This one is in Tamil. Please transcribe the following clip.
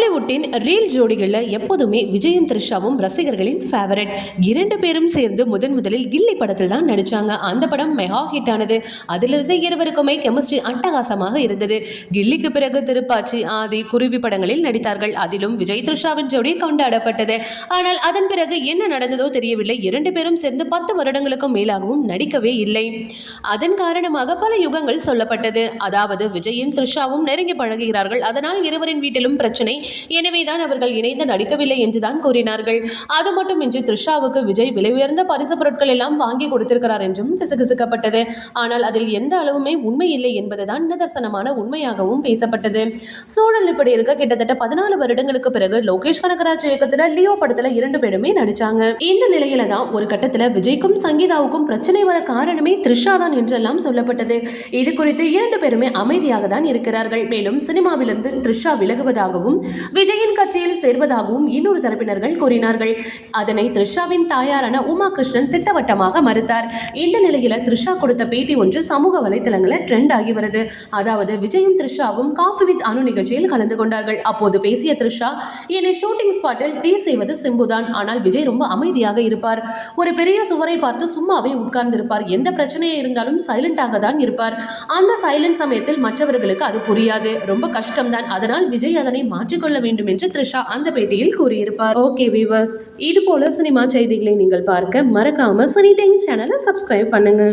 கோலிவுட்டின் ரீல் ஜோடிகளில் எப்போதுமே விஜயும் த்ரிஷாவும் ரசிகர்களின் ஃபேவரட் இரண்டு பேரும் சேர்ந்து முதன் முதலில் கில்லி படத்தில் தான் நடித்தாங்க அந்த படம் மெகா ஹிட் ஆனது. அதிலிருந்து இருவருக்குமே கெமிஸ்ட்ரி அட்டகாசமாக இருந்தது. கில்லிக்கு பிறகு திருப்பாச்சி ஆதி குருவி படங்களில் நடித்தார்கள். அதிலும் விஜய் த்ரிஷாவின் ஜோடி கொண்டாடப்பட்டது. ஆனால் அதன் பிறகு என்ன நடந்ததோ தெரியவில்லை. இரண்டு பேரும் சேர்ந்து பத்து வருடங்களுக்கும் மேலாகவும் நடிக்கவே இல்லை. அதன் காரணமாக பல யுகங்கள் சொல்லப்பட்டது. அதாவது விஜயும் த்ரிஷாவும் நெருங்கி பழகுகிறார்கள். அதனால் இருவரின் வீட்டிலும் பிரச்சனை. எனவேதான் அவர்கள் இணைந்து நடிக்கவில்லை என்றுதான் கூறினார்கள். அது மட்டுமின்றி த்ரிஷாவுக்கு விஜய் விலை உயர்ந்த பரிசு பொருட்கள் எல்லாம் வாங்கி கொடுத்திருக்கிறார் என்றும் கிசுகிசுக்கப்பட்டது. ஆனால் அதில் எந்த அளவுமே உண்மை இல்லை என்பதுதான் நிதர்சனமான உண்மையாகவும் பேசப்பட்டது. சூழல் இப்படி இருக்க கிட்டத்தட்ட பதினாலு வருடங்களுக்கு பிறகு லோகேஷ் கனகராஜ் இயக்கத்துல லியோ படத்துல இரண்டு பேருமே நடிச்சாங்க. இந்த நிலையில தான் ஒரு கட்டத்துல விஜய்க்கும் சங்கீதாவுக்கும் பிரச்சனை வர காரணமே த்ரிஷா தான் என்றெல்லாம் சொல்லப்பட்டது. இது குறித்து இரண்டு பேருமே அமைதியாக தான் இருக்கிறார்கள். மேலும் சினிமாவிலிருந்து த்ரிஷா விலகுவதாகவும் விஜயின் கட்சியில் சேர்வதாகவும் இன்னொரு தரப்பினர்கள் கூறினார்கள். அதனை த்ரிஷாவின் தாயாரான உமா கிருஷ்ணன் திட்டவட்டமாக மறுத்தார். இந்த நிலையில த்ரிஷா கொடுத்த பேட்டி ஒன்று சமூக வலைதளங்களில் ட்ரெண்ட் ஆகி வருது. அதாவது விஜயும் த்ரிஷாவும் காஃபி வித் அணு நிகழ்ச்சியில் கலந்து கொண்டார்கள். அப்போது பேசிய த்ரிஷா என்னை ஷூட்டிங் ஸ்பாட்டில் டீ செய்வது சிம்புதான். ஆனால் விஜய் ரொம்ப அமைதியாக இருப்பார். ஒரு பெரிய சுவரை பார்த்து சும்மாவே உட்கார்ந்திருப்பார். எந்த பிரச்சனையே இருந்தாலும் சைலண்டாக தான் இருப்பார். அந்த சைலண்ட் சமயத்தில் மற்றவர்களுக்கு அது புரியாது. ரொம்ப கஷ்டம்தான். அதனால் விஜய் அதனை மாற்றி கொள்ள வேண்டும் என்று த்ரிஷா அந்த பேட்டியில் கூறியிருப்பார். ஓகே வீவர்ஸ் இது போல சினிமா செய்திகளை நீங்கள் பார்க்க மறக்காம சனி டைம்ஸ் சேனலை சப்ஸ்கிரைப் பண்ணுங்க.